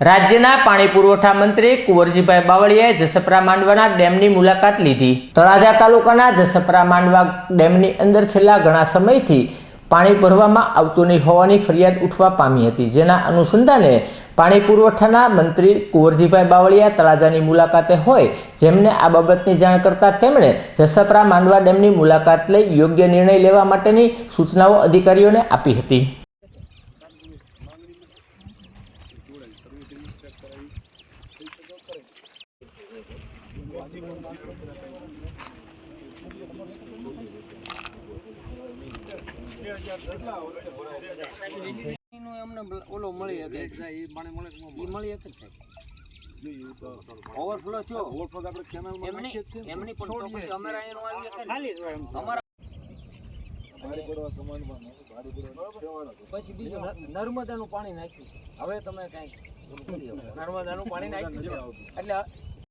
રાજ્યના પાણી પુરવઠા મંત્રી કુંવરજીભાઈ બાવળિયાએ જસપરા માંડવાના ડેમની મુલાકાત લીધી. તળાજા તાલુકાના જસપરા માંડવા ડેમની અંદર છેલ્લા ઘણા સમયથી પાણી ભરવામાં આવતું નહીં હોવાની ફરિયાદ ઉઠવા પામી હતી. જેના અનુસંધાને પાણી પુરવઠાના મંત્રી કુંવરજીભાઈ બાવળિયા તળાજાની મુલાકાતે હોય જેમને આ બાબતની જાણ કરતા તેમણે જસપરા માંડવા ડેમની મુલાકાત લઈ યોગ્ય નિર્ણય લેવા માટેની સૂચનાઓ અધિકારીઓને આપી હતી. એનું એમને બ્લ- ઓલો મળી શકે ઈ મળી શકે સાહેબ? ઓવરફ્લો થયો. એમની એમની પણ તો પછી અમારા અહીંનું આવી શકે ને. અમારા પછી બીજું નર્મદાનું પાણી નાખ્યું હવે તમે કઈ નર્મદાનું પાણી નાખ્યું એટલે